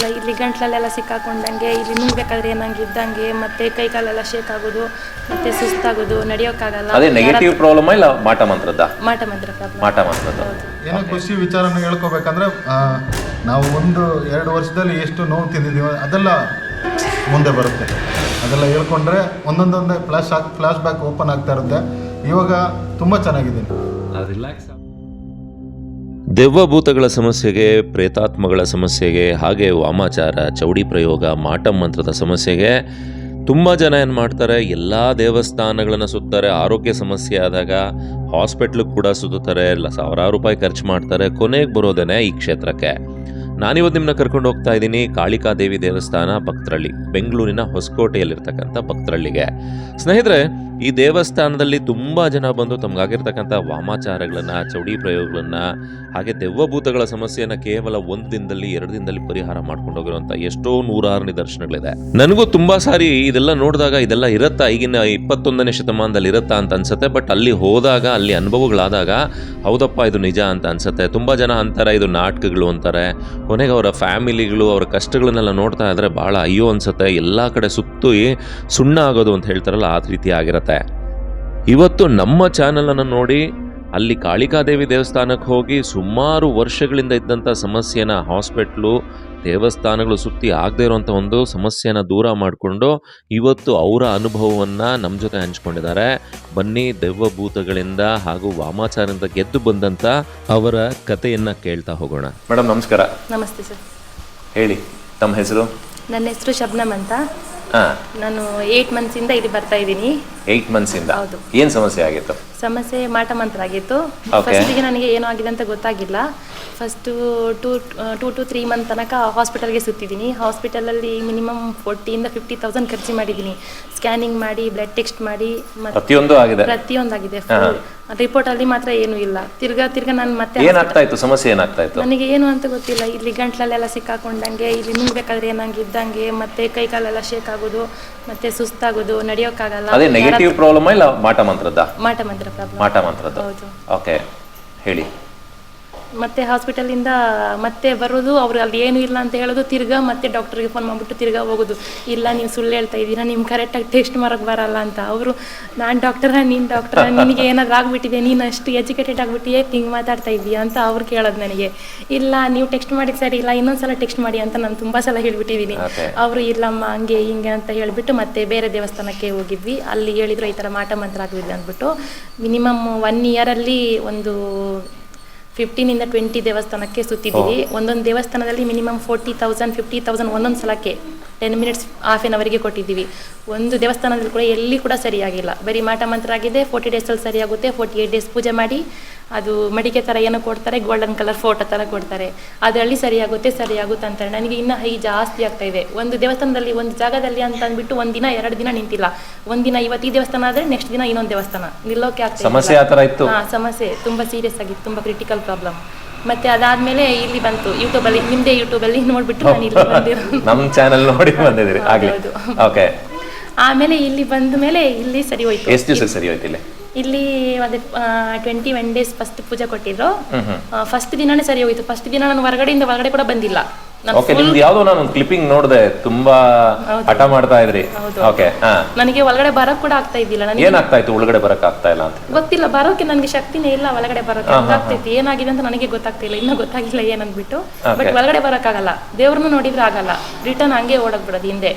ಗೊತ್ತಿಲ್ಲ ಇಲ್ಲಿ ಗಂಟ್ಲಲ್ಲೆಲ್ಲ ಸಿಕ್ಕಾಕೊಂಡಂಗೆ ಇಲ್ಲಿ ನುಂಗ್ಬೇಕಾದ್ರೆ ಏನಂಗೆ ಇದ್ದಂಗೆ ಮತ್ತೆ ಕೈ ಕಾಲೆಲ್ಲ ಶೇಕ್ ಆಗೋದು ಮತ್ತೆ ಸುಸ್ತಾಗೋದು ನಡೆಯೋಕ್ಕಾಗಲ್ಲ. ಅದೇ ನೆಗೆಟಿವ್ ಪ್ರಾಬ್ಲಮ್ ಇಲ್ಲ ಮಾಟ ಮಂತ್ರದ ಮಾಟ ಮಂತ್ರ ಪ್ರಾಬ್ಲಮ್ ಮಾಟ ಮಂತ್ರದ ಏನೋ ಖುಷಿ ವಿಚಾರನ ಹೇಳ್ಕೋಬೇಕಂದ್ರೆ ನಾವು ಒಂದು ಎರಡು ವರ್ಷದಲ್ಲಿ ಎಷ್ಟು ನೋವು ತಿಂದಿದ್ದೀವಿ ಅದೆಲ್ಲ ಮುಂದೆ ಬರುತ್ತೆ. ಅದೆಲ್ಲ ಹೇಳ್ಕೊಂಡ್ರೆ ಒಂದೊಂದೊಂದೇ ಫ್ಲಾಶ್ ಆಗಿ ಫ್ಲಾಶ್ ಬ್ಯಾಕ್ ಓಪನ್ ಆಗ್ತಾ ಇರುತ್ತೆ. ಇವಾಗ ತುಂಬಾ ಚೆನ್ನಾಗಿದ್ದೀನಿ. ರಿಲ್ಯಾಕ್ಸ್ ದೆವ್ವಭೂತಗಳ ಸಮಸ್ಯೆಗೆ, ಪ್ರೇತಾತ್ಮಗಳ ಸಮಸ್ಯೆಗೆ, ಹಾಗೆ ವಾಮಾಚಾರ, ಚೌಡಿ ಪ್ರಯೋಗ, ಮಾಟಂ ಮಂತ್ರದ ಸಮಸ್ಯೆಗೆ ತುಂಬ ಜನ ಏನು ಮಾಡ್ತಾರೆ, ಎಲ್ಲ ದೇವಸ್ಥಾನಗಳನ್ನು ಸುತ್ತಾರೆ, ಆರೋಗ್ಯ ಸಮಸ್ಯೆ ಆದಾಗ ಹಾಸ್ಪಿಟ್ಲಿಗೆ ಕೂಡ ಸುತ್ತಾರೆ ಇಲ್ಲ ಸಾವಿರಾರು ರೂಪಾಯಿ ಖರ್ಚು ಮಾಡ್ತಾರೆ, ಕೊನೆಗೆ ಬರೋದೇನೆ ಈ ಕ್ಷೇತ್ರಕ್ಕೆ. ನಾನಿವತ್ತು ನಿಮ್ಮನ್ನ ಕರ್ಕೊಂಡು ಹೋಗ್ತಾ ಇದ್ದೀನಿ, ಕಾಳಿಕಾದೇವಿ ದೇವಸ್ಥಾನ ಭಕ್ತರಳ್ಳಿ ಬೆಂಗಳೂರಿನ ಹೊಸಕೋಟೆಯಲ್ಲಿರ್ತಕ್ಕಂಥ ಭಕ್ತರಳ್ಳಿಗೆ ಸ್ನೇಹಿತರೆ ಈ ದೇವಸ್ಥಾನದಲ್ಲಿ ತುಂಬ ಜನ ಬಂದು ತಮಗಾಗಿರ್ತಕ್ಕಂಥ ವಾಮಾಚಾರಗಳನ್ನು, ಚೌಡಿ ಪ್ರಯೋಗಗಳನ್ನು, ಹಾಗೆ ದೆವ್ವಭೂತಗಳ ಸಮಸ್ಯೆಯನ್ನು ಕೇವಲ ಒಂದು ದಿನದಲ್ಲಿ, ಎರಡು ದಿನದಲ್ಲಿ ಪರಿಹಾರ ಮಾಡ್ಕೊಂಡು ಹೋಗಿರುವಂಥ ಎಷ್ಟೋ ನೂರಾರು ನಿದರ್ಶನಗಳಿದೆ. ನನಗೂ ತುಂಬ ಸಾರಿ ಇದೆಲ್ಲ ನೋಡಿದಾಗ ಇದೆಲ್ಲ ಇರುತ್ತಾ? ಈಗಿನ ಇಪ್ಪತ್ತೊಂದನೇ ಶತಮಾನದಲ್ಲಿ ಇರುತ್ತಾ ಅಂತ ಅನ್ಸುತ್ತೆ, ಬಟ್ ಅಲ್ಲಿ ಹೋದಾಗ, ಅಲ್ಲಿ ಅನುಭವಗಳಾದಾಗ ಹೌದಪ್ಪ ಇದು ನಿಜ ಅಂತ ಅನ್ಸುತ್ತೆ. ತುಂಬ ಜನ ಅಂತಾರೆ, ಇದು ನಾಟಕಗಳು ಅಂತಾರೆ. ಕೊನೆಗೆ ಅವರ ಫ್ಯಾಮಿಲಿಗಳು, ಅವರ ಕಷ್ಟಗಳನ್ನೆಲ್ಲ ನೋಡ್ತಾ ಇದ್ರೆ ಭಾಳ ಅಯ್ಯೋ ಅನ್ಸುತ್ತೆ. ಎಲ್ಲ ಕಡೆ ಸುತ್ತು ಸುಣ್ಣ ಆಗೋದು ಅಂತ ಹೇಳ್ತಾರಲ್ಲ, ಆ ರೀತಿ ಆಗಿರತ್ತೆ. ಇವತ್ತು ನಮ್ಮ ಚಾನಲನ್ನು ನೋಡಿ ಅಲ್ಲಿ ಕಾಳಿಕಾದೇವಿ ದೇವಸ್ಥಾನಕ್ಕೆ ಹೋಗಿ ಸುಮಾರು ವರ್ಷಗಳಿಂದ ಇದ್ದಂಥ ಸಮಸ್ಯೆನ ಹಾಸ್ಪಿಟ್ಲು ದೇವಸ್ಥಾನಗಳು ಸುತ್ತಿ ಆಗದೇ ಇರುವಂಥ ಒಂದು ಸಮಸ್ಯೆನ ದೂರ ಮಾಡಿಕೊಂಡು ಇವತ್ತು ಅವರ ಅನುಭವವನ್ನು ನಮ್ಮ ಜೊತೆ ಹಂಚ್ಕೊಂಡಿದ್ದಾರೆ. ಬನ್ನಿ ದೆವ್ವಭೂತಗಳಿಂದ ಹಾಗೂ ವಾಮಾಚಾರದಿಂದ ಗೆದ್ದು ಬಂದಂಥ ಅವರ ಕಥೆಯನ್ನು ಕೇಳ್ತಾ ಹೋಗೋಣ. ಮೇಡಮ್ ನಮಸ್ಕಾರ. ನಮಸ್ತೆ ಸರ್. ಹೇಳಿ ತಮ್ಮ ಹೆಸರು? ನನ್ನ ಹೆಸರು ಶಬ್ನಮ್ ಅಂತ. ಹಾಂ. ನಾನು ಏಯ್ಟ್ ಮಂತ್ಸಿಂದ ಇಲ್ಲಿ ಬರ್ತಾ ಇದ್ದೀನಿ. ಏಯ್ಟ್ ಮಂತ್ಸ್ ಇಂದ. ಏನು ಸಮಸ್ಯೆ ಆಗಿತ್ತು? ಸಮಸ್ಯೆ ಮಾಟ ಮಂತ್ರ ಆಗಿತ್ತು Okay. ಫಸ್ಟಿಗೆ ನನಗೆ ಏನು ಆಗಿದೆ ಅಂತ ಗೊತ್ತಾಗಿಲ್ಲ. First two two to three month ತನಕ ಹಾಸ್ಪಿಟಲ್ಗೆ ಸುತ್ತಿದ್ದೀನಿ. ಹಾಸ್ಪಿಟಲಲ್ಲಿ ಮಿನಿಮಮ್ ಫೋರ್ಟಿಯಿಂದ ಫಿಫ್ಟಿ ತೌಸಂಡ್ ಖರ್ಚು ಮಾಡಿದ್ದೀನಿ. ಸ್ಕ್ಯಾನಿಂಗ್ ಮಾಡಿ ಬ್ಲಡ್ ಟೆಸ್ಟ್ ಮಾಡಿ ಮತ್ತೆ ಪ್ರತಿಯೊಂದು ಆಗಿದೆ. ಪ್ರತಿಯೊಂದಾಗಿದೆ ರಿಪೋರ್ಟ್ ಅಲ್ಲಿ ಮಾತ್ರ ಏನು ಇಲ್ಲ. ತಿರ್ಗಾ ತಿರ್ಗಾ ನಾನು ಮತ್ತೆ ಏನಾಗ್ತಾ ಇತ್ತು? ಸಮಸ್ಯೆ ಏನಾಗ್ತಾ ಇತ್ತು? ನನಗೆ ಏನು ಅಂತ ಗೊತ್ತಿಲ್ಲ. ಇಲ್ಲಿ ಗಂಟ್ಲಲ್ಲೆಲ್ಲ ಸಿಕ್ಕಾಕೊಂಡಂಗೆ ಇಲ್ಲಿ ನುಂಗ್ಬೇಕಾದ್ರೆ ಏನಂಗೆ ಇದ್ದಂಗೆ ಮತ್ತೆ ಕೈ ಕಾಲೆಲ್ಲ ಶೇಕ್ ಆಗೋದು ಮತ್ತೆ ಸುಸ್ತಾಗೋದು ನಡೆಯೋಕ್ಕಾಗಲ್ಲ. ಅದೇ ನೆಗೆಟಿವ್ ಪ್ರಾಬ್ಲಮ್ ಇಲ್ಲ ಮಾಟ ಮಂತ್ರದ್ದ ಮಾಟ ಮಂತ್ರ ಪ್ರಾಬ್ಲಮ್ ಮಾಟ ಮಂತ್ರದ್ದು ಹೌದು. ಓಕೆ ಹೇಳಿ. ಮತ್ತೆ ಹಾಸ್ಪಿಟಲಿಂದ ಮತ್ತೆ ಬರೋದು ಅವ್ರು ಅಲ್ಲಿ ಏನು ಇಲ್ಲ ಅಂತ ಹೇಳೋದು ತಿರ್ಗಾ ಮತ್ತೆ ಡಾಕ್ಟರ್ಗೆ ಫೋನ್ ಮಾಡ್ಬಿಟ್ಟು ತಿರ್ಗಾ ಹೋಗೋದು. ಇಲ್ಲ ನೀವು ಸುಳ್ಳು ಹೇಳ್ತಾ ಇದ್ದೀರಾ ನಿಮ್ಗೆ ಕರೆಕ್ಟಾಗಿ ಟೆಸ್ಟ್ ಮಾಡೋಕ್ಕೆ ಬರಲ್ಲ ಅಂತ. ಅವರು ನಾನು ಡಾಕ್ಟರ ನೀನು ಡಾಕ್ಟರ ನಿನಗೆ ಏನಾದ್ರು ಆಗ್ಬಿಟ್ಟಿದೆ ನೀನು ಅಷ್ಟು ಎಜುಕೇಟೆಡ್ ಆಗ್ಬಿಟ್ಟಿಯೇ ಹಿಂಗೆ ಮಾತಾಡ್ತಾ ಇದ್ದೀಯಾ ಅಂತ ಅವ್ರು ಕೇಳೋದು ನನಗೆ. ಇಲ್ಲ ನೀವು ಟೆಕ್ಸ್ಟ್ ಮಾಡಿ ಸರಿ ಇಲ್ಲ ಇನ್ನೊಂದ್ಸಲ ಟೆಕ್ಸ್ಟ್ ಮಾಡಿ ಅಂತ ನಾನು ತುಂಬ ಸಲ ಹೇಳ್ಬಿಟ್ಟಿದ್ದೀನಿ. ಅವರು ಇಲ್ಲಮ್ಮ ಹಂಗೆ ಹಿಂಗೆ ಅಂತ ಹೇಳಿಬಿಟ್ಟು ಮತ್ತೆ ಬೇರೆ ದೇವಸ್ಥಾನಕ್ಕೆ ಹೋಗಿದ್ವಿ. ಅಲ್ಲಿ ಹೇಳಿದ್ರು ಈ ಥರ ಮಾಟ ಮಂತ್ರ ಆಗಿಲ್ಲ ಅಂದ್ಬಿಟ್ಟು. ಮಿನಿಮಮ್ ಒನ್ ಇಯರಲ್ಲಿ ಒಂದು ಫಿಫ್ಟೀನಿಂದ ಟ್ವೆಂಟಿ ದೇವಸ್ಥಾನಕ್ಕೆ ಸುತ್ತಿದ್ದೀವಿ. ಒಂದೊಂದು ದೇವಸ್ಥಾನದಲ್ಲಿ minimum forty thousand fifty thousand ಒಂದೊಂದು ಸಲಕ್ಕೆ ಟೆನ್ ಮಿನಿಟ್ಸ್ ಹಾಫ್ ಆನ್ ಅವರಿಗೆ ಕೊಟ್ಟಿದ್ದೀವಿ. ಒಂದು ದೇವಸ್ಥಾನದಲ್ಲಿ ಕೂಡ ಎಲ್ಲಿ ಕೂಡ ಸರಿಯಾಗಿಲ್ಲ. ಬರೀ ಮಾಟ ಮಂತ್ರ ಆಗಿದೆ ಫೋರ್ಟಿ ಡೇಸಲ್ಲಿ ಸರಿಯಾಗುತ್ತೆ ಫೋರ್ಟಿ ಏಯ್ಟ್ ಡೇಸ್ ಪೂಜೆ ಮಾಡಿ ಅದು ಮಡಿಕೆ ಥರ ಏನೋ ಕೊಡ್ತಾರೆ ಗೋಲ್ಡನ್ ಕಲರ್ ಫೋಟೋ ಥರ ಕೊಡ್ತಾರೆ. ಅದರಲ್ಲಿ ಸರಿಯಾಗುತ್ತೆ ಸರಿಯಾಗುತ್ತೆ ಅಂತಾರೆ ನನಗೆ ಇನ್ನೂ ಹೈ ಜಾಸ್ತಿ ಆಗ್ತಾ ಇದೆ. ಒಂದು ದೇವಸ್ಥಾನದಲ್ಲಿ ಒಂದು ಜಾಗದಲ್ಲಿ ಅಂತ ಅಂದ್ಬಿಟ್ಟು ಒಂದ್ ದಿನ ಎರಡು ದಿನ ನಿಂತಿಲ್ಲ. ಒಂದಿನ ಇವತ್ತು ಈ ದೇವಸ್ಥಾನ ಆದರೆ ನೆಕ್ಸ್ಟ್ ದಿನ ಇನ್ನೊಂದು ದೇವಸ್ಥಾನ. ನಿಲ್ಲೋಕೆ ಆಗ್ತಾ ಸಮಸ್ಯೆ ಆ ಥರ ಇತ್ತು? ಹಾ ಸಮಸ್ಯೆ. ತುಂಬಾ ಸೀರಿಯಸ್ ಆಗಿತ್ತು ತುಂಬಾ ಕ್ರಿಟಿಕಲ್ ಪ್ರಾಬ್ಲಮ್ ಮತ್ತೆ ಅದಾದ್ಮೇಲೆ ಇಲ್ಲಿ ಬಂತು. ಯೂಟ್ಯೂಬಲ್ಲಿ ನಿಮ್ದೇ ಯೂಟ್ಯೂಬ್ ಅಲ್ಲಿ ನೋಡ್ಬಿಟ್ಟು ನಾನು ಇಲ್ಲಿ ಬಂದಿರೋದು ನಮ್ಮ ಚಾನೆಲ್ ನೋಡಿ ಬಂದಿದ್ದೀರಿ. ಆಗಲಿ. ಓಕೆ ಆಮೇಲೆ ಇಲ್ಲಿ ಬಂದ ಮೇಲೆ ಇಲ್ಲಿ ಸರಿ ಹೋಯ್ತು. ಎಷ್ಟು ದಿವಸ ಸರಿ ಹೋಯ್ತು ಇಲ್ಲಿ? ಇಲ್ಲಿ ಅದೇ ಟ್ವೆಂಟಿ ಒನ್ ಡೇಸ್ ಫಸ್ಟ್ ಪೂಜೆ ಕೊಟ್ಟಿದ್ರು. ಫಸ್ಟ್ ದಿನಾನೇ ಸರಿ ಹೋಯ್ತು. ಫಸ್ಟ್ ದಿನ ನಾನು ಹೊರಗಡೆಯಿಂದ ಹೊರಗಡೆ ಕೂಡ ಬಂದಿಲ್ಲ. ಓಕೆ ನಿಮ್ದು ಯಾವ್ದೋ ನಾನು ಕ್ಲಿಪ್ಪಿಂಗ್ ನೋಡಿದೆ ತುಂಬಾ. ಹಠ ಮಾಡ್ತಾ ಇದ್ರಿ. ಓಕೆ ನನಗೆ ಒಳಗಡೆ ಬರಕ್ ಕೂಡ ಆಗ್ತಾ ಇದ್ದಿಲ್ಲ. ನನಗೆ ಏನಾಗ್ತಾ ಇತ್ತು ಒಳಗಡೆ ಬರಕ್ ಆಗ್ತಾ ಇಲ್ಲ ಅಂತ ಗೊತ್ತಿಲ್ಲ ಬರೋಕೆ ನನಗೆ ಶಕ್ತಿನೇ ಇಲ್ಲ ಒಳಗಡೆ ಬರೋಕೆ. ಗೊತ್ತಾಗ್ತೈತಿ ಏನಾಗಿದೆ ಅಂತ ನನಗೆ ಗೊತ್ತಾಗ್ತಿಲ್ಲ. ಇನ್ನೂ ಗೊತ್ತಾಗಿಲ್ಲ ಏನಂದ್ಬಿಟ್ಟು. ಬಟ್ ಒಳಗಡೆ ಬರೋಕ್ಕಾಗಲ್ಲ. ದೇವ್ರನ್ನ ನೋಡಿದ್ರೆ ಆಗಲ್ಲ. ರಿಟರ್ನ್ ಹಂಗೆ ಓಡಕ್ ಬಿಡೋದು ಹಿಂದೆ.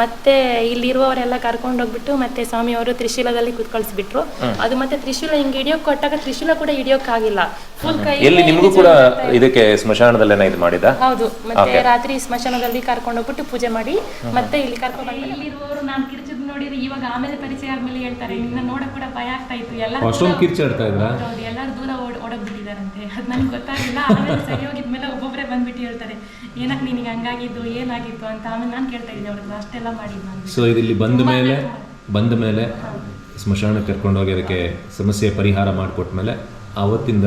ಮತ್ತೆ ಇಲ್ಲಿರುವವರೆಲ್ಲ ಕರ್ಕೊಂಡು ಹೋಗ್ಬಿಟ್ಟು ಮತ್ತೆ ಸ್ವಾಮಿಯವರು ತ್ರಿಶೂಲದಲ್ಲಿ ಕುತ್ಕೊಳ್ಸ್ಬಿಟ್ರು. ಅದು ಮತ್ತೆ ತ್ರಿಶೂಲ ಹಿಂಗೆ ಹಿಡಿಯೋಕ್ ಕೊಟ್ಟಾಗ ತ್ರಿಶೂಲ ಕೂಡ ಹಿಡಿಯೋಕ್ಕಾಗಿಲ್ಲ. ಫುಲ್ ಕೈ ಎಲ್ಲಿ ನಿಮಗೂ ಕೂಡ ಇದಕ್ಕೆ ಸ್ಮಶಾನದಲ್ಲೇನ ಇದು ಮಾಡಿದ? ಹೌದು. ಮತ್ತೆ ರಾತ್ರಿ ಸ್ಮಶಾನದಲ್ಲಿ ಕರ್ಕೊಂಡು ಹೋಗ್ಬಿಟ್ಟು ಪೂಜೆ ಮಾಡಿ ಮತ್ತೆ ಇಲ್ಲಿ ಕರ್ಕೊಂಡು ಬಂದು ಇಲ್ಲಿರುವವರು ನಾನು ನೋಡಿದ್ರೆ ಇವಾಗ ಆಮೇಲೆ ಪರಿಚಯ ಆದ್ಮೇಲೆ ಹೇಳ್ತಾರೆ. ನಿನ್ನ ನೋಡಕ್ ಕೂಡ ಭಯ ಆಗ್ತಾ ಇತ್ತು. ಎಲ್ಲ ಅಷ್ಟೊಂದು ಕಿರ್ಚಾಡ್ತಾ ಇದ್ರ? ಹೌದು ಎಲ್ಲರೂ ದೂರ ಓಡ್ ಓಡೋಗ್ಬಿಟ್ಟಿದಾರಂತೆ ಅದ್ ನನಗೆ ಗೊತ್ತಾಗಿಲ್ಲ. ಆಮೇಲೆ ಸರಿ ಹೋಗಿದ್ಮೇಲೆ ಒಬ್ಬೊಬ್ಬರೇ ಬಂದ್ಬಿಟ್ಟು ಹೇಳ್ತಾರೆ ಏನಕ್ ನಿನಗೆ ಹಂಗಾಗಿದ್ದು? ಏನಾಗಿತ್ತು? ಅಂತ ಆಮೇಲೆ ನಾನು ಕೇಳ್ತಾ ಇದ್ದೀನಿ ಅವ್ರಿಗೆ ಅಷ್ಟೆಲ್ಲ ಮಾಡಿದ್ದು ನಾನು ಸೊ ಇಲ್ಲಿ ಬಂದ ಮೇಲೆ ಬಂದ ಮೇಲೆ ಸ್ಮಶಾನಕ್ಕೆ ಕರ್ಕೊಂಡು ಹೋಗಿ ಅದಕ್ಕೆ ಸಮಸ್ಯೆ ಪರಿಹಾರ ಮಾಡಿಕೊಟ್ಮೇಲೆ ಆವತ್ತಿಂದ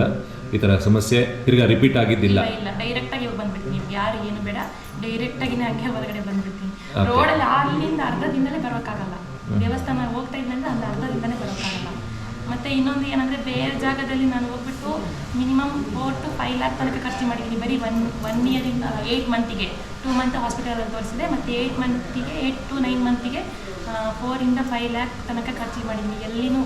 ಈ ಥರ ಸಮಸ್ಯೆ ತಿರ್ಗಾ ರಿಪೀಟ್ ಆಗಿದ್ದಿಲ್ಲ. ಇಲ್ಲ ಇಲ್ಲ. ಡೈರೆಕ್ಟ್ ಆಗಿ ಬಂದ್ಬಿಡ್ತೀನಿ. ನೀವು ಯಾರು ಏನು ಬೇಡ. ಡೈರೆಕ್ಟ್ ಆಗಿನೇ ಹಂಗೆ ಹೊರಗಡೆ ಬಂದ್ಬಿಡ್ತೀನಿ. ರೋಡಲ್ಲಿ ಅಲ್ಲಿಂದ ಅರ್ಧದಿಂದಲೇ ಬರೋಕ್ಕಾಗಲ್ಲ. ದೇವಸ್ಥಾನ ಹೋಗ್ತಾ ಇದ್ದಂದ್ರೆ ಒಂದು ಅರ್ಧದಿಂದನೇ ಬರೋಕ್ಕಾಗಲ್ಲ. ಮತ್ತೆ ಇನ್ನೊಂದು ಏನಂದ್ರೆ ಬೇರೆ ಜಾಗದಲ್ಲಿ ನಾನು ಹೋಗ್ಬಿಟ್ಟು minimum four to five lakh ತನಕ ಖರ್ಚು ಮಾಡಿದ್ದೀನಿ. ಬರೀ ಒನ್ ಒನ್ ಇಯರಿಂದ ಏಯ್ಟ್ ಮಂತಿಗೆ ಟೂ ಮಂತ್ ಹಾಸ್ಪಿಟಲಲ್ಲಿ ತೋರಿಸಿದೆ. ಮತ್ತೆ ಏಯ್ಟ್ ಮಂತಿಗೆ ಏಯ್ಟ್ ಟು ನೈನ್ ಮಂತಿಗೆ ಫೋರಿಂದ ಫೈವ್ ಲ್ಯಾಕ್ ತನಕ ಖರ್ಚು ಮಾಡಿದ್ದೀನಿ. ಎಲ್ಲಿನೂ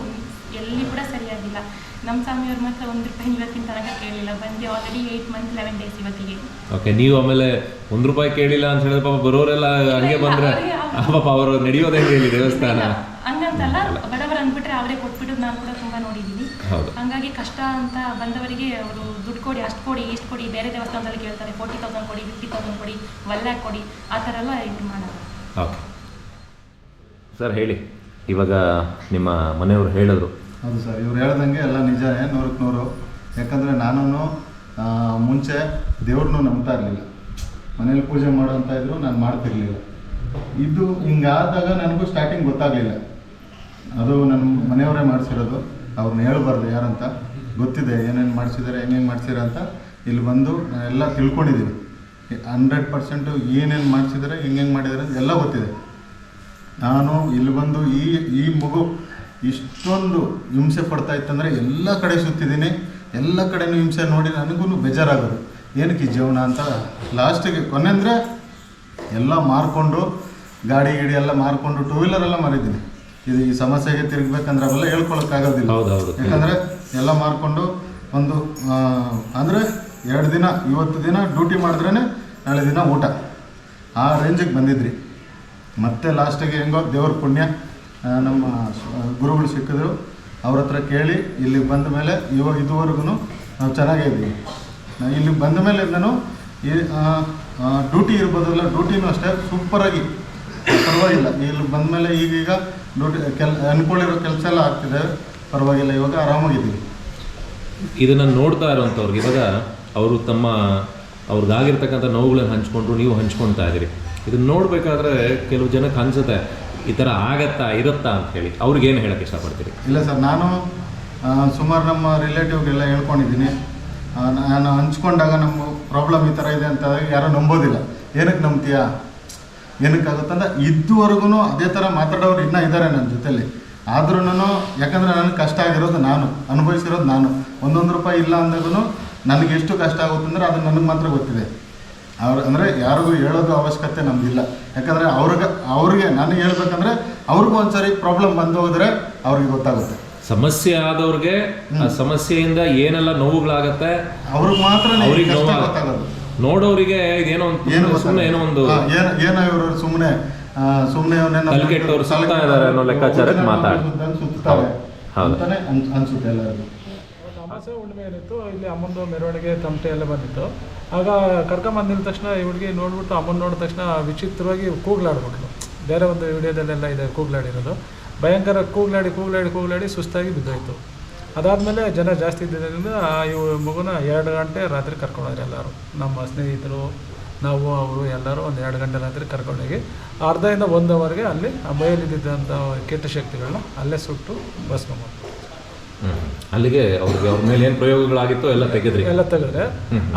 ಎಲ್ಲಿ ಕೂಡ ಸರಿಯಾಗಿಲ್ಲ. ನಮ್ಮ ಸ್ವಾಮಿಯವ್ರ ಮಾತ್ರ ಒಂದು ರೂಪಾಯಿ ಇವತ್ತಿನ ತನಕ ಕೇಳಿಲ್ಲ. ಬಂದು already eight month eleven days ಇವತ್ತಿಗೆ. ಓಕೆ ನೀವು ಆಮೇಲೆ ಒಂದು ರೂಪಾಯಿ ಕೇಳಿಲ್ಲ ಅಂತ ಹೇಳಿದ್ರೆ ಪಾಪ ಬರೋರೆಲ್ಲ ಹಂಗೆ ಬಂದ್ರೆ ಪಾಪ ಅವರು ನಡೆಯೋದೇ ಹೇಳಿ ದೇವಸ್ಥಾನ. ಹಂಗಂತಲ್ಲ ಬಡವರು ಅಂದ್ಬಿಟ್ರೆ ಅವರೇ ಕೊಟ್ಬಿಟ್ಟು ನಾನು ಕೂಡ ತುಂಬಾ ನೋಡಿದ್ದೀನಿ ಹೌದು. ಹಂಗಾಗಿ ಕಷ್ಟ ಅಂತ ಬಂದವರಿಗೆ ಅವರು ದುಡ್ಡು ಕೊಡಿ ಅಷ್ಟು ಕೊಡಿ ಇಷ್ಟು ಕೊಡಿ ಬೇರೆ ದೇವಸ್ಥಾನದಲ್ಲಿ ಕೇಳ್ತಾರೆ ಫೋರ್ಟಿ ತೌಸಂಡ್ ಕೊಡಿ ಫಿಫ್ಟಿ ತೌಸಂಡ್ ಕೊಡಿ ಒನ್ ಲ್ಯಾಕ್ ಕೊಡಿ ಆ ಥರ ಎಲ್ಲ ಇದು ಮಾಡೋದು. ಓಕೆ. ಸರ್ ಹೇಳಿ. ಇವಾಗ ನಿಮ್ಮ ಮನೆಯವರು ಹೇಳಿದ್ರು. ಹೌದು ಸರ್ ಇವ್ರು ಹೇಳ್ದಂಗೆ ಎಲ್ಲ ನಿಜನೇ ನೂರಕ್ಕೆ ನೂರು. ಯಾಕಂದರೆ ನಾನು ಮುಂಚೆ ದೇವ್ರನ್ನೂ ನಂಬ್ತಾ ಇರಲಿಲ್ಲ. ಮನೇಲಿ ಪೂಜೆ ಮಾಡೋ ಅಂತ ಇದ್ರು ನಾನು ಮಾಡ್ತಿರ್ಲಿಲ್ಲ. ಇದು ಹಿಂಗಾದಾಗ ನನಗೂ ಸ್ಟಾರ್ಟಿಂಗ್ ಗೊತ್ತಾಗಲಿಲ್ಲ. ಅದು ನನ್ನ ಮನೆಯವರೇ ಮಾಡಿಸಿರೋದು. ಅವ್ರನ್ನ ಹೇಳ್ಬಾರ್ದು ಯಾರಂತ. ಗೊತ್ತಿದೆ ಏನೇನು ಮಾಡಿಸಿದ್ದಾರೆ ಏನೇನು ಮಾಡಿಸಿದ್ರೆ ಅಂತ. ಇಲ್ಲಿ ಬಂದು ಎಲ್ಲ ತಿಳ್ಕೊಂಡಿದ್ದೀವಿ ಹಂಡ್ರೆಡ್ ಪರ್ಸೆಂಟು ಏನೇನು ಮಾಡಿಸಿದ್ದಾರೆ ಹೆಂಗೆಂಗೆ ಮಾಡಿದ್ದಾರೆ ಅಂತ ಎಲ್ಲ ಗೊತ್ತಿದೆ. ನಾನು ಇಲ್ಲಿ ಬಂದು ಈ ಈ ಮಗು ಇಷ್ಟೊಂದು ಹಿಂಸೆ ಪಡ್ತಾ ಇತ್ತಂದರೆ ಎಲ್ಲ ಕಡೆ ಸುತ್ತಿದ್ದೀನಿ. ಎಲ್ಲ ಕಡೆನೂ ಹಿಂಸೆ ನೋಡಿ ನನಗೂ ಬೇಜಾರಾಗೋದು. ಏನಕ್ಕೆ ಜೀವನ ಅಂತ ಲಾಸ್ಟಿಗೆ ಕೊನೆ ಅಂದರೆ ಎಲ್ಲ ಮಾರ್ಕೊಂಡು ಗಾಡಿ ಗಿಡಿ ಎಲ್ಲ ಮಾರ್ಕೊಂಡು ಟೂ ವೀಲರ್ ಎಲ್ಲ ಮಾರಿದ್ದೀನಿ. ಇದು ಈ ಸಮಸ್ಯೆಗೆ ತಿರುಗಬೇಕಂದ್ರೆ ಅವೆಲ್ಲ ಹೇಳ್ಕೊಳಕ್ಕಾಗೋದಿಲ್ಲ. ಯಾಕಂದರೆ ಎಲ್ಲ ಮಾರ್ಕೊಂಡು ಒಂದು ಅಂದರೆ ಎರಡು ದಿನ ಇವತ್ತು ದಿನ ಡ್ಯೂಟಿ ಮಾಡಿದ್ರೇ ನಾಳೆ ದಿನ ಊಟ. ಆ ರೇಂಜಿಗೆ ಬಂದಿದ್ರಿ. ಮತ್ತೆ ಲಾಸ್ಟಿಗೆ ಹೆಂಗೋ ದೇವ್ರ ಪುಣ್ಯ ನಮ್ಮ ಗುರುಗಳು ಸಿಕ್ಕಿದ್ರು. ಅವ್ರ ಹತ್ರ ಕೇಳಿ ಇಲ್ಲಿಗೆ ಬಂದ ಮೇಲೆ ಇವಾಗ ಇದುವರೆಗೂ ನಾವು ಚೆನ್ನಾಗೇ ಇದ್ದೀವಿ. ಇಲ್ಲಿಗೆ ಬಂದ ಮೇಲೆ ನಾನು ಡ್ಯೂಟಿ ಇರ್ಬೋದಲ್ಲ ಡ್ಯೂಟಿನೂ ಅಷ್ಟೇ ಸೂಪರಾಗಿ ಪರವಾಗಿಲ್ಲ ಇಲ್ಲಿ ಬಂದ ಮೇಲೆ ಈಗೀಗ ಡ್ಯೂಟಿ ಕೆಲ್ ಅನ್ಕೊಂಡಿರೋ ಕೆಲಸ ಎಲ್ಲ ಆಗ್ತಿದೆ. ಪರವಾಗಿಲ್ಲ ಇವಾಗ ಆರಾಮಾಗಿದ್ದೀವಿ. ಇದನ್ನು ನೋಡ್ತಾ ಇರೋವಂಥವ್ರಿಗೆ ಇವಾಗ ಅವರು ತಮ್ಮ ಅವ್ರಿಗಾಗಿರ್ತಕ್ಕಂಥ ನೋವುಗಳನ್ನು ಹಂಚ್ಕೊಂಡ್ರು ನೀವು ಹಂಚ್ಕೊಳ್ತಾ ಇದ್ದೀರಿ. ಇದನ್ನ ನೋಡಬೇಕಾದ್ರೆ ಕೆಲವು ಜನಕ್ಕೆ ಅನ್ಸುತ್ತೆ ಈ ಥರ ಆಗತ್ತಾ ಇರುತ್ತಾ ಅಂತ ಹೇಳಿ. ಅವ್ರಿಗೇನು ಹೇಳಕ್ಕೆ ಇಷ್ಟಪಡ್ತೀರಿ? ಇಲ್ಲ ಸರ್ ನಾನು ಸುಮಾರು ನಮ್ಮ ರಿಲೇಟಿವ್ಗೆಲ್ಲ ಹೇಳ್ಕೊಂಡಿದ್ದೀನಿ. ನಾನು ಹಂಚ್ಕೊಂಡಾಗ ನಮ್ಮ ಪ್ರಾಬ್ಲಮ್ ಈ ಥರ ಇದೆ ಅಂತ ಯಾರೂ ನಂಬೋದಿಲ್ಲ. ಏನಕ್ಕೆ ನಂಬ್ತೀಯಾ? ಏನಕ್ಕಾಗುತ್ತಂದ್ರೆ ಇದುವರೆಗೂ ಅದೇ ಥರ ಮಾತಾಡೋರು ಇನ್ನೂ ಇದ್ದಾರೆ ನನ್ನ ಜೊತೆಯಲ್ಲಿ ಆದ್ರೂ ಯಾಕಂದರೆ ನನಗೆ ಕಷ್ಟ ಆಗಿರೋದು ನಾನು, ಅನುಭವಿಸಿರೋದು ನಾನು. ಒಂದೊಂದು ರೂಪಾಯಿ ಇಲ್ಲ ಅಂದಾಗೂ ನನಗೆ ಎಷ್ಟು ಕಷ್ಟ ಆಗುತ್ತೆ ಅಂದರೆ ಅದು ನನಗೆ ಮಾತ್ರ ಗೊತ್ತಿದೆ. ಅವ್ರು ಅಂದರೆ ಯಾರಿಗೂ ಹೇಳೋದು ಅವಶ್ಯಕತೆ ನಮಗಿಲ್ಲ ಯಾಕಂದರೆ ಅವ್ರಿಗೆ ಅವ್ರಿಗೆ ನನಗೆ ಹೇಳ್ಬೇಕಂದ್ರೆ ಅವ್ರಿಗೂ ಒಂದ್ಸರಿ ಪ್ರಾಬ್ಲಮ್ ಬಂದು ಹೋದರೆ ಅವ್ರಿಗೆ ಗೊತ್ತಾಗುತ್ತೆ. ಸಮಸ್ಯೆ ಆದವ್ರಿಗೆ ಆ ಸಮಸ್ಯೆಯಿಂದ ಏನೆಲ್ಲ ನೋವುಗಳಾಗತ್ತೆ ಅವ್ರಿಗೆ ಮಾತ್ರ ಅವ್ರಿಗೆ ನೋವು ನೋಡೋರಿಗೆ ಇದೇನೋ ಒಂದು ಏನು ಸುಮ್ಮನೆ ಏನೋ ಒಂದು ಏನ್- ಏನೋ ಇವರು ಸುಮ್ಮನೆ ಸುಮ್ಮನೆ ತಲೆಕೆಟ್ಟವ್ರು ಸುತ್ತಾ ಇದ್ದಾರೆ ಅನ್ನೋ ಲೆಕ್ಕಾಚಾರಕ್ಕೆ ಮಾತಾಡ್- ಅಂತಾನೆ ಅನ್- ಅನ್ಸುತ್ತೆ ಎಲ್ಲರಿಗೂ. ಅಮಾಸೆ ಹುಣ್ಣಿಮೆ ಏನಿತ್ತು ಇಲ್ಲಿ ಅಮ್ಮಂದು ಮೆರವಣಿಗೆ ತಮಟೆ ಎಲ್ಲ ಬಂದಿತ್ತು. ಆಗ ಕರ್ಕೊಂಬಂದಿದ ತಕ್ಷಣ ಈ ಹುಡುಗಿ ನೋಡ್ಬಿಟ್ಟು ಅಮ್ಮನ ನೋಡಿದ ತಕ್ಷಣ ವಿಚಿತ್ರವಾಗಿ ಕೂಗ್ಲಾಡ್ಬಿಟ್ಲು. ಬೇರೆ ಒಂದು ವಿಡಿಯೋದಲ್ಲೆಲ್ಲ ಇದೆ ಕೂಗ್ಲಾಡಿರೋದು. ಭಯಂಕರ ಕೂಗ್ಲಾಡಿ ಕೂಗ್ಲಾಡಿ ಕೂಗ್ಲಾಡಿ ಸುಸ್ತಾಗಿ ಬಿದ್ದೋಯ್ತು. ಅದಾದಮೇಲೆ ಜನ ಜಾಸ್ತಿ ಇದ್ದಿದ್ದರಿಂದ ಇವು ಮಗುನ ಎರಡು ಗಂಟೆ ರಾತ್ರಿ ಕರ್ಕೊಂಡೋದ್ರು ಎಲ್ಲರೂ. ನಮ್ಮ ಸ್ನೇಹಿತರು, ನಾವು, ಅವರು ಎಲ್ಲರೂ ಒಂದು ಎರಡು ಗಂಟೆ ರಾತ್ರಿ ಕರ್ಕೊಂಡೋಗಿ ಅರ್ಧದಿಂದ ಒಂದು ಅವರ್ಗೆ ಅಲ್ಲಿ ಆ ಮೈಯಲ್ಲಿದ್ದಂಥ ಕೆಟ್ಟ ಶಕ್ತಿಗಳನ್ನ ಅಲ್ಲೇ ಸುಟ್ಟು ಹ್ಮ್. ಅಲ್ಲಿಗೆ ಅವ್ರಿಗೆ ಅವ್ರ ಮೇಲೆ ಏನು ಪ್ರಯೋಗಗಳಾಗಿತ್ತು ಎಲ್ಲ ತೆಗೆದ್ರಿ. ಎಲ್ಲ ತೆಗೆದ್ರೆ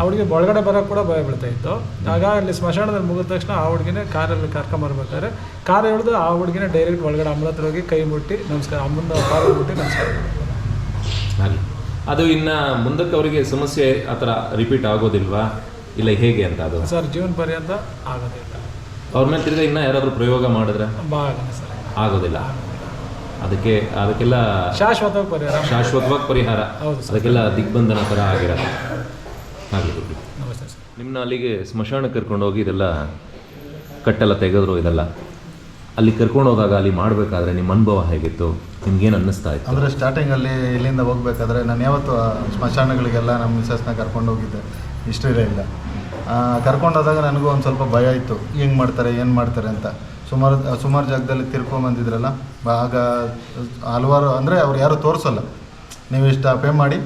ಅವ್ರಿಗೆ ಒಳಗಡೆ ಬರೋಕೆ ಕೂಡ ಭಯ ಬೀಳ್ತಾ ಇತ್ತು ಆಗ ಅಲ್ಲಿ ಸ್ಮಶಾನದಲ್ಲಿ ಮುಗಿದ ತಕ್ಷಣ ಆ ಹುಡುಗಿನೇ ಕಾರಲ್ಲಿ ಕರ್ಕೊಂಬರ್ಬೇಕಾದ್ರೆ ಕಾರ್ ಹಿಡಿದು ಆ ಹುಡುಗಿನ ಡೈರೆಕ್ಟ್ ಒಳಗಡೆ ಅಮ್ಮನ ಹೋಗಿ ಕೈ ಮುಟ್ಟಿ ನಮಸ್ಕಾರ ಅಮ್ಮನ ಕಾರ್ ಮುಟ್ಟಿ ನಮಸ್ಕಾರ. ಅಲ್ಲಿ ಅದು ಇನ್ನ ಮುಂದಕ್ಕೆ ಅವರಿಗೆ ಸಮಸ್ಯೆ ಆ ಥರ ರಿಪೀಟ್ ಆಗೋದಿಲ್ವಾ? ಇಲ್ಲ ಹೇಗೆ ಅಂತ ಅದು? ಸರ್ ಜೀವನ ಪರ್ಯಂತ ಆಗೋದಿಲ್ಲ ಅವ್ರ ಮೇಲೆ ತಿರ್ಗಾ ಇನ್ನ ಯಾರಾದರೂ ಪ್ರಯೋಗ ಮಾಡಿದ್ರೆ? ಆಗೋದಿಲ್ಲ. ಅದಕ್ಕೆ ಅದಕ್ಕೆಲ್ಲ ಶಾಶ್ವತವಾಗಿ ಪರಿಹಾರ ಶಾಶ್ವತವಾಗಿ ಪರಿಹಾರ. ಅದಕ್ಕೆಲ್ಲ ದಿಗ್ಬಂಧನ ಥರ ಆಗಿರತ್ತೆ ಆಗಲಿ. ನಮಸ್ತೆ ಸರ್. ನಿಮ್ಮನ್ನ ಅಲ್ಲಿಗೆ ಸ್ಮಶಾನಕ್ಕೆ ಕರ್ಕೊಂಡು ಹೋಗಿ ಇದೆಲ್ಲ ಕಟ್ಟೆಲ್ಲ ತೆಗೆದ್ರು ಇದೆಲ್ಲ. ಅಲ್ಲಿ ಕರ್ಕೊಂಡು ಹೋದಾಗ ಅಲ್ಲಿ ಮಾಡಬೇಕಾದ್ರೆ ನಿಮ್ಮ ಅನುಭವ ಹೇಗಿತ್ತು? ನಿಮ್ಗೇನು ಅನ್ನಿಸ್ತಾ ಇತ್ತು? ಅಂದರೆ ಸ್ಟಾರ್ಟಿಂಗಲ್ಲಿ ಇಲ್ಲಿಂದ ಹೋಗ್ಬೇಕಾದ್ರೆ ನಾನು ಯಾವತ್ತು ಆ ಸ್ಮಶಾನಗಳಿಗೆಲ್ಲ ನಮ್ಮ ಮಿಸಸ್ನ ಕರ್ಕೊಂಡು ಹೋಗಿದ್ದೆ. ಇಷ್ಟ ಇಲ್ಲ. ಕರ್ಕೊಂಡು ಹೋದಾಗ ನನಗೂ ಒಂದು ಸ್ವಲ್ಪ ಭಯ ಇತ್ತು. ಹೆಂಗೆ ಮಾಡ್ತಾರೆ ಏನು ಮಾಡ್ತಾರೆ ಅಂತ. ಸುಮಾರು ಸುಮಾರು ಜಾಗದಲ್ಲಿ ತಿರ್ಕೊಂಬಂದಿದ್ರಲ್ಲ ಆಗ ಹಲವಾರು, ಅಂದರೆ ಅವ್ರು ಯಾರು ತೋರಿಸಲ್ಲ. ನೀವು ಇಷ್ಟ ಪೇ ಮಾಡಿ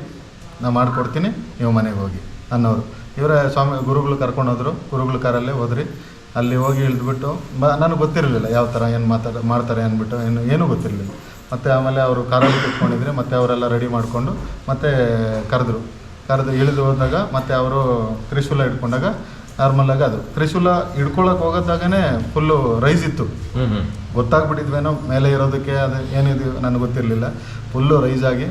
ನಾನು ಮಾಡಿಕೊಡ್ತೀನಿ, ನೀವು ಮನೆಗೆ ಹೋಗಿ ಅನ್ನೋರು. ಇವರೇ ಸ್ವಾಮಿ, ಗುರುಗಳು ಕರ್ಕೊಂಡು ಹೋದರು. ಗುರುಗಳ ಕಾರಲ್ಲೇ ಹೋದ್ರಿ. ಅಲ್ಲಿ ಹೋಗಿ ಇಳಿದ್ಬಿಟ್ಟು ಬ ನನಗೆ ಗೊತ್ತಿರಲಿಲ್ಲ ಯಾವ ಥರ ಏನು ಮಾತಾಡ ಮಾಡ್ತಾರೆ ಅಂದ್ಬಿಟ್ಟು, ಏನು, ಏನೂ ಗೊತ್ತಿರಲಿಲ್ಲ. ಮತ್ತು ಆಮೇಲೆ ಅವರು ಕಾರಲ್ಲಿ ಕೂತ್ಕೊಂಡಿದ್ರೆ. ಮತ್ತು ಅವರೆಲ್ಲ ರೆಡಿ ಮಾಡಿಕೊಂಡು, ಮತ್ತೆ ಕರೆದ್ರು. ಕರೆದು ಇಳಿದು ಹೋದಾಗ, ಮತ್ತೆ ಅವರು ತ್ರಿಶೂಲ ಹಿಡ್ಕೊಂಡಾಗ ನಾರ್ಮಲಾಗಿ ಅದು. ತ್ರಿಶೂಲ ಹಿಡ್ಕೊಳಕ್ಕೆ ಹೋಗೋದಾಗನೇ ಫುಲ್ಲು ರೈಸ್ ಇತ್ತು. ಗೊತ್ತಾಗ್ಬಿಟ್ಟಿದ್ವೇನೋ ಮೇಲೆ ಇರೋದಕ್ಕೆ ಅದು ಏನಿದೆಯೋ ನನಗೆ ಗೊತ್ತಿರಲಿಲ್ಲ. ಫುಲ್ಲು ರೈಸ್ ಆಗಿ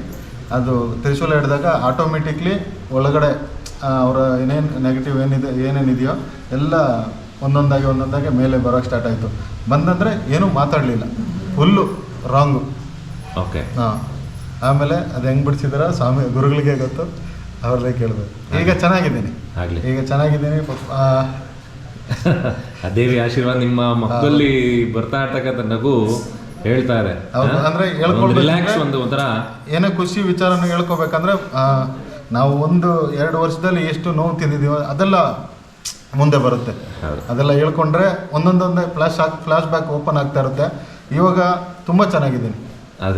ಅದು ತ್ರಿಶೂಲ ಹಿಡಿದಾಗ ಆಟೋಮೆಟಿಕ್ಲಿ ಒಳಗಡೆ ಅವರ ಏನೇನು ನೆಗೆಟಿವ್ ಏನಿದೆ ಏನೇನಿದೆಯೋ ಎಲ್ಲ ಒಂದೊಂದಾಗಿ ಒಂದೊಂದಾಗಿ ಮೇಲೆ ಬರೋಕ್ಕೆ ಸ್ಟಾರ್ಟ್ ಆಯಿತು. ಬಂದಂದರೆ ಏನೂ ಮಾತಾಡಲಿಲ್ಲ. ಫುಲ್ಲು ರಾಂಗು ಓಕೆ ಹಾಂ. ಆಮೇಲೆ ಅದು ಹೆಂಗೆ ಬಿಡಿಸಿದಾರ ಸ್ವಾಮಿ ಗುರುಗಳಿಗೆ ಗೊತ್ತು ಅವ್ರಲ್ಲೇ ಕೇಳಬೇಕು. ಈಗ ಚೆನ್ನಾಗಿದ್ದೀನಿ. ಆಗಲಿ. ಈಗ ಚೆನ್ನಾಗಿದ್ದೀನಿ ದೇವಿ ಆಶೀರ್ವಾದ ನಿಮ್ಮ ಮಕ್ಕಳಲ್ಲಿ ಬರ್ತಾ ಇರ್ತಕ್ಕಂಥ ನಗು ಹೇಳ್ತಾರೆ ಇದೆ. ಅಂದ್ರೆ ರಿಲ್ಯಾಕ್ಸ್ ಒಂದು ಒಂಥರ ಏನೇ ಖುಷಿ ವಿಚಾರನ ಹೇಳ್ಕೊಬೇಕಂದ್ರೆ ನಾವು ಒಂದು ಎರಡು ವರ್ಷದಲ್ಲಿ ಎಷ್ಟು ನೋವು ತಿಂದಿದ್ದೀವೋ ಅದೆಲ್ಲ ಮುಂದೆ ಬರುತ್ತೆ. ಅದೆಲ್ಲ ಹೇಳ್ಕೊಂಡ್ರೆ ಒಂದೊಂದೊಂದೇ ಫ್ಲಾಶ್ ಆಗಿ ಫ್ಲಾಶ್ ಬ್ಯಾಕ್ ಓಪನ್ ಆಗ್ತಾ ಇರುತ್ತೆ. ಇವಾಗ ತುಂಬ ಚೆನ್ನಾಗಿದ್ದೀನಿ.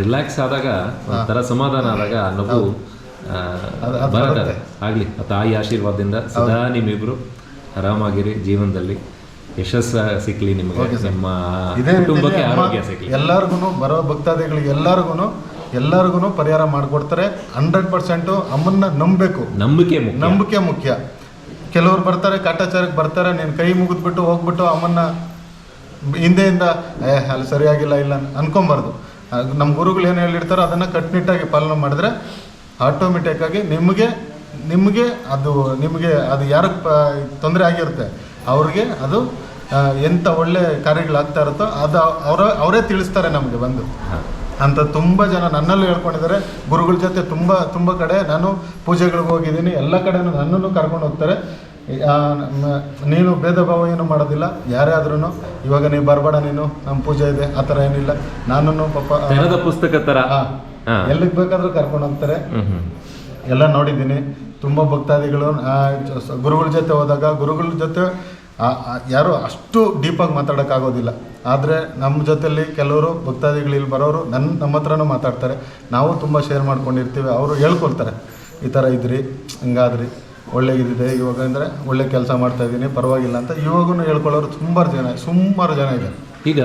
ರಿಲ್ಯಾಕ್ಸ್ ಆದಾಗ ಒಂಥರ ಸಮಾಧಾನ ಆದಾಗ ನಗು ಬರುತ್ತೆ. ಆಗಲಿ ಆ ತಾಯಿ ಆಶೀರ್ವಾದದಿಂದ ಸದಾ ನಿಮ್ಮಿಬ್ರು ಆರಾಮಾಗಿರಿ ಜೀವನದಲ್ಲಿ. ಯಶಸ್ಸ ಸಿಕ್ಲಿ ನಿಮಗೆ. ನಿಮ್ಮ ಕುಟುಂಬಕ್ಕೆ ಆರೋಗ್ಯ ಸಿಕ್ಲಿ. ಎಲ್ಲರಿಗೂ ಬರೋ ಭಕ್ತಾದಿಗಳಿಗೆ ಎಲ್ಲರಿಗೂ ಎಲ್ಲರಿಗೂ ಪರಿಹಾರ ಮಾಡಿಕೊಡ್ತಾರೆ. ಹಂಡ್ರೆಡ್ ಪರ್ಸೆಂಟು ಅಮ್ಮನ್ನ ನಂಬಬೇಕು. ನಂಬಿಕೆ ನಂಬಿಕೆ ಮುಖ್ಯ. ಕೆಲವ್ರು ಬರ್ತಾರೆ ಕಾಟಾಚಾರಕ್ಕೆ ಬರ್ತಾರೆ ನೀನು ಕೈ ಮುಗಿದ್ಬಿಟ್ಟು ಹೋಗ್ಬಿಟ್ಟು ಅಮ್ಮನ್ನ ಹಿಂದೆಯಿಂದ ಏ ಅಲ್ಲಿ ಸರಿಯಾಗಿಲ್ಲ ಇಲ್ಲ ಅನ್ಕೊಂಬಾರ್ದು. ನಮ್ಮ ಗುರುಗಳು ಏನು ಹೇಳಿರ್ತಾರೋ ಅದನ್ನು ಕಟ್ಟುನಿಟ್ಟಾಗಿ ಪಾಲನೆ ಮಾಡಿದ್ರೆ ಆಟೋಮೆಟಿಕ್ಕಾಗಿ ನಿಮಗೆ ನಿಮಗೆ ಅದು ನಿಮಗೆ ಅದು ಯಾರಿಗೆ ಪ ತೊಂದರೆ ಆಗಿರುತ್ತೆ. ಅವ್ರಿಗೆ ಅದು ಎಂತ ಎಂಥ ಒಳ್ಳೆ ಕಾರ್ಯಗಳಾಗ್ತಾ ಇರುತ್ತೋ ಅದು ಅವರ ಅವರೇ ತಿಳಿಸ್ತಾರೆ ನಮಗೆ ಬಂದು. ಅಂತ ತುಂಬ ಜನ ನನ್ನಲ್ಲೂ ಹೇಳ್ಕೊಂಡಿದ್ದಾರೆ. ಗುರುಗಳ ಜೊತೆ ತುಂಬ ತುಂಬ ಕಡೆ ನಾನು ಪೂಜೆಗಳಿಗೆ ಹೋಗಿದ್ದೀನಿ. ಎಲ್ಲ ಕಡೆನೂ ನನ್ನನ್ನು ಕರ್ಕೊಂಡು ಹೋಗ್ತಾರೆ. ನೀನು ಭೇದ ಭಾವ ಏನು ಮಾಡೋದಿಲ್ಲ. ಯಾರೇ ಆದ್ರೂ ಇವಾಗ ನೀವು ಬರಬೇಡ ನೀನು ನಮ್ಮ ಪೂಜೆ ಇದೆ ಆ ಥರ ಏನಿಲ್ಲ. ನಾನು ಪಾಪ ಪುಸ್ತಕ ಥರ ಹಾ. ಎಲ್ಲಿಗೆ ಬೇಕಾದ್ರೂ ಕರ್ಕೊಂಡು ಹೋಗ್ತಾರೆ. ಎಲ್ಲ ನೋಡಿದ್ದೀನಿ. ತುಂಬ ಭಕ್ತಾದಿಗಳು ಗುರುಗಳ ಜೊತೆ ಹೋದಾಗ ಗುರುಗಳ ಜೊತೆ ಯಾರು ಅಷ್ಟು ಡೀಪಾಗಿ ಮಾತಾಡೋಕ್ಕಾಗೋದಿಲ್ಲ. ಆದರೆ ನಮ್ಮ ಜೊತೆಯಲ್ಲಿ ಕೆಲವರು ಭಕ್ತಾದಿಗಳು ಇಲ್ಲಿ ಬರೋರು ನನ್ನ ನಮ್ಮ ಹತ್ರನೂ ಮಾತಾಡ್ತಾರೆ. ನಾವು ತುಂಬ ಶೇರ್ ಮಾಡ್ಕೊಂಡಿರ್ತೀವಿ. ಅವರು ಹೇಳ್ಕೊಳ್ತಾರೆ ಈ ಥರ ಇದ್ರಿ ಹಿಂಗಾದ್ರಿ ಒಳ್ಳೆಗಿದಿದೆ. ಇವಾಗ ಅಂದರೆ ಒಳ್ಳೆ ಕೆಲಸ ಮಾಡ್ತಾ ಇದ್ದೀನಿ ಪರವಾಗಿಲ್ಲ ಅಂತ ಇವಾಗೂ ಹೇಳ್ಕೊಳ್ಳೋರು ತುಂಬ ಜನ ಸುಮಾರು ಜನ ಇದೆ ಈಗ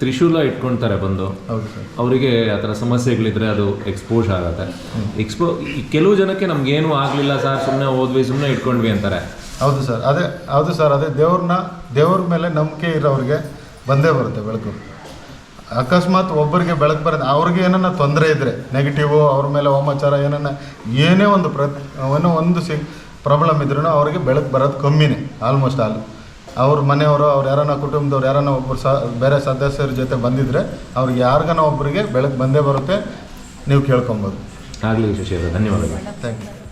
ತ್ರಿಶೂಲ ಇಟ್ಕೊಳ್ತಾರೆ ಬಂದು. ಹೌದು ಸರ್. ಅವರಿಗೆ ಆ ಥರ ಸಮಸ್ಯೆಗಳಿದ್ರೆ ಅದು ಎಕ್ಸ್ಪೋಸ್ ಆಗುತ್ತೆ. ಎಕ್ಸ್ಪೋ ಈ ಕೆಲವು ಜನಕ್ಕೆ ನಮ್ಗೇನು ಆಗಲಿಲ್ಲ ಸರ್ ಸುಮ್ಮನೆ ಓದ್ವಿ ಸುಮ್ಮನೆ ಇಟ್ಕೊಂಡ್ವಿ ಅಂತಾರೆ. ಹೌದು ಸರ್ ಅದೇ ಹೌದು ಸರ್ ಅದೇ ದೇವ್ರನ್ನ ದೇವ್ರ ಮೇಲೆ ನಂಬಿಕೆ ಇರೋರಿಗೆ ಬಂದೇ ಬರುತ್ತೆ ಬೆಳಕು. ಅಕಸ್ಮಾತ್ ಒಬ್ಬರಿಗೆ ಬೆಳಕು ಬರೋದು ಅವ್ರಿಗೆ ಏನನ್ನ ತೊಂದರೆ ಇದ್ದರೆ ನೆಗೆಟಿವು ಅವ್ರ ಮೇಲೆ ಹೋಮಾಚಾರ ಏನನ್ನ ಏನೇ ಒಂದು ಪ್ರತಿ ಏನೋ ಒಂದು ಸಿ ಪ್ರಾಬ್ಲಮ್ ಇದ್ರೂ ಅವ್ರಿಗೆ ಬೆಳಕು ಬರೋದು ಕಮ್ಮಿನೇ ಆಲ್ಮೋಸ್ಟ್ ಆಲ್ ಅವ್ರ ಮನೆಯವರು ಅವ್ರು ಯಾರನ್ನ ಕುಟುಂಬದವ್ರು ಯಾರನ್ನ ಒಬ್ಬರು ಸ ಬೇರೆ ಸದಸ್ಯರ ಜೊತೆ ಬಂದಿದ್ದರೆ ಅವ್ರಿಗೆ ಯಾರಿಗಾನ ಒಬ್ಬರಿಗೆ ಬೆಳಗ್ಗೆ ಬಂದೇ ಬರುತ್ತೆ ನೀವು ಕೇಳ್ಕೊಬೋದು. ಆಗಲಿ ಶಶಿ ಧನ್ಯವಾದಗಳು. Thank you